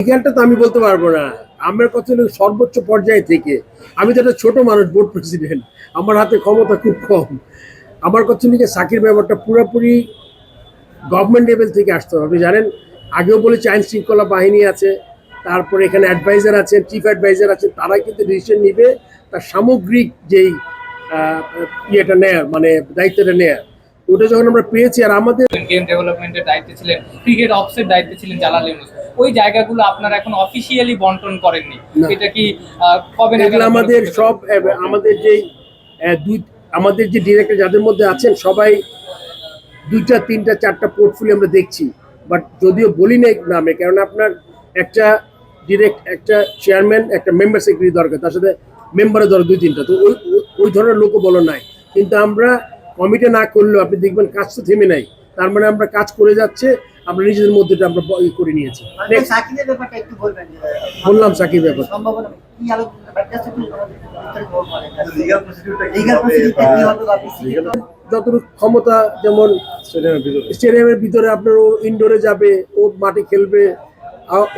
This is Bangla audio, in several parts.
এখানটা তো আমি বলতে পারব না। আমার কথা হলো সর্বোচ্চ পর্যায়ে থেকে। আমি তো একটা ছোট মানুষ বোর্ড প্রেসিডেন্ট আমার হাতে ক্ষমতা খুব কম। আমার কথা হলো সাকির ব্যাপারটা পুরোপুরি গভর্নমেন্ট লেভেল থেকে আসতে হবে। জানেন, আগেও বলেছি, আইন শৃঙ্খলা বাহিনী আছে, তারপরে এখানে অ্যাডভাইজার আছেন চিফ অ্যাডভাইজার আছেন, তারা কিন্তু ডিসিশন নিবে, তার সামগ্রিক যেই ইয়েটা নেয়ার মানে দায়িত্বটা নেয়ার। ওটা যখন আমরা পেয়েছি, আর আমাদের গেম ডেভেলপমেন্টের দায়িত্বে ছিলেন ক্রিকেট অফসের দায়িত্বে ছিলেন জালাল ইউনুস। ওই জায়গাগুলো আপনারা এখন অফিসিয়ালি বন্টন করেননি। এটা কি কবে আমাদের সব আমাদের যেই আহ, দুই আমাদের যে ডিরেক্টর যাদের মধ্যে আছেন সবাই দুইটা তিনটা চারটা পোর্টফোলিও আমরা দেখছি। বাট যদিও বলি না নামে কারণ আপনার একটা ডিরেক্ট একটা চেয়ারম্যান একটা মেম্বার সেক্রেটারি দরকার তার সাথে মেম্বারের দরকার দুই তিনটা তো ওই ওই- ওই ধরনের লোকও বলো নাই। কিন্তু আমরা কমিটি না করলেও আপনি দেখবেন কাজ তো থেমে নাই। তার মানে আমরা কাজ করে যাচ্ছে আমরা নিজেদের মধ্যে আমরা করে নিয়েছি। মানে Next, সাকিবের ব্যাপারটা একটু বলবেন যে বললাম সাকিব ব্যাপার। যতটুকু ক্ষমতা যেমন স্টেডিয়ামের ভিতরে আপনার ও ইনডোরে যাবে ও মাঠে খেলবে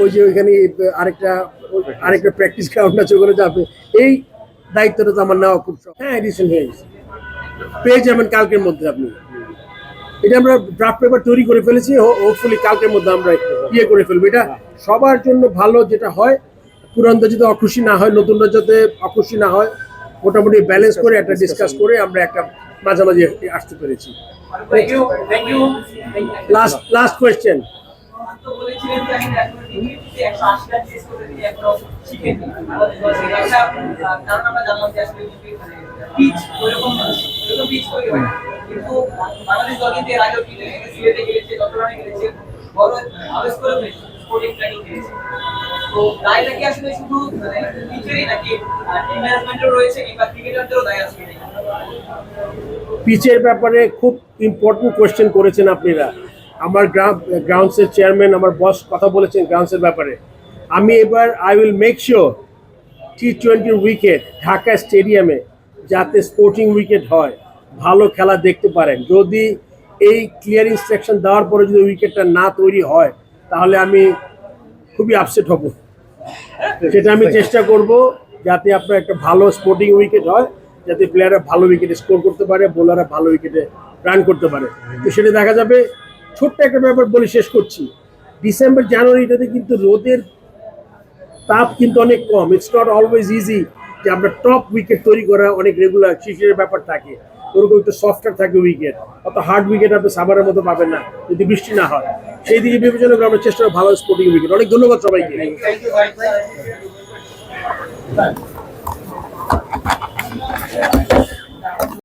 ওই যে ওইখানে আরেকটা আরেকটা প্র্যাকটিস গ্রাউন্ড আছে ওখানে যাবে। এই দায়িত্বটা তো আমার নেওয়া খুব। হ্যাঁ এডিশন হয়ে গেছে। পেয়ে যাবেন কালকের মধ্যে আপনি। এটা আমরা ড্রাফট পেপার তৈরি করে ফেলেছি। হোপফুলি কালকের মধ্যে আমরা ইয়ে করে ফেলব। এটা সবার জন্য ভালো যেটা হয় পুরানরা যদি অখুশি না হয় নতুনরা যাতে অখুশি না হয় মোটামুটি ব্যালেন্স করে একটা ডিসকাস করে আমরা একটা মাঝামাঝি আসতে পেরেছি। লাস্ট লাস্ট কোয়েশ্চেন আমরা জানলাম যে আসলে পিচ ওইরকম ওইরকম পিচ তৈরি না। কিন্তু বাংলাদেশ দল কিন্তু এর আগেও সিলেটে খেলেছে, চট্টগ্রামে খেলেছে, বড় আবেশ করে ফেলেছে স্পোর্টিং খেলেছে। তো আসলে শুধু পিচেরই নাকি টিম রয়েছে কিংবা ক্রিকেটারদেরও দায় আছে পিচের ব্যাপারে খুব ইম্পর্টেন্ট কোয়েশ্চেন করেছেন আপনারা। আমার গ্রাম গ্রাউন্ডসের চেয়ারম্যান আমার বস কথা বলেছেন গ্রাউন্ডসের ব্যাপারে। আমি এবার I will make sure T টোয়েন্টির উইকেট ঢাকা স্টেডিয়ামে যাতে স্পোর্টিং উইকেট হয়। ভালো খেলা দেখতে পারেন। যদি এই ক্লিয়ার ইনস্ট্রাকশন দেওয়ার পরে যদি উইকেটটা না তৈরি হয়, তাহলে আমি খুবই আপসেট হব। সেটা আমি চেষ্টা করব যাতে আপনার একটা ভালো স্পোর্টিং উইকেট হয়, যাতে প্লেয়াররা ভালো উইকেটে স্কোর করতে পারে বোলাররা ভালো উইকেটে রান করতে পারে। তো সেটা দেখা যাবে। ছোট্ট একটা ব্যাপার বলে শেষ করছি। ডিসেম্বর জানুয়ারিটাতে কিন্তু রোদের তাপ কিন্তু অনেক কম। ইটস নট অলওয়েজ ইজি যে আমরা টপ উইকেট তৈরি করা অনেক রেগুলার শিশিরের ব্যাপার থাকে। ওরকম একটু সফটওয়্যার থাকে উইকেট অত হার্ড উইকেট আপনি সাবারের মতো পাবেন না, যদি বৃষ্টি না হয়। সেই দিকে বিবেচনা করে আমরা চেষ্টা করব ভালো স্পোর্টিং উইকেট অনেক ধন্যবাদ সবাইকে। Thank you।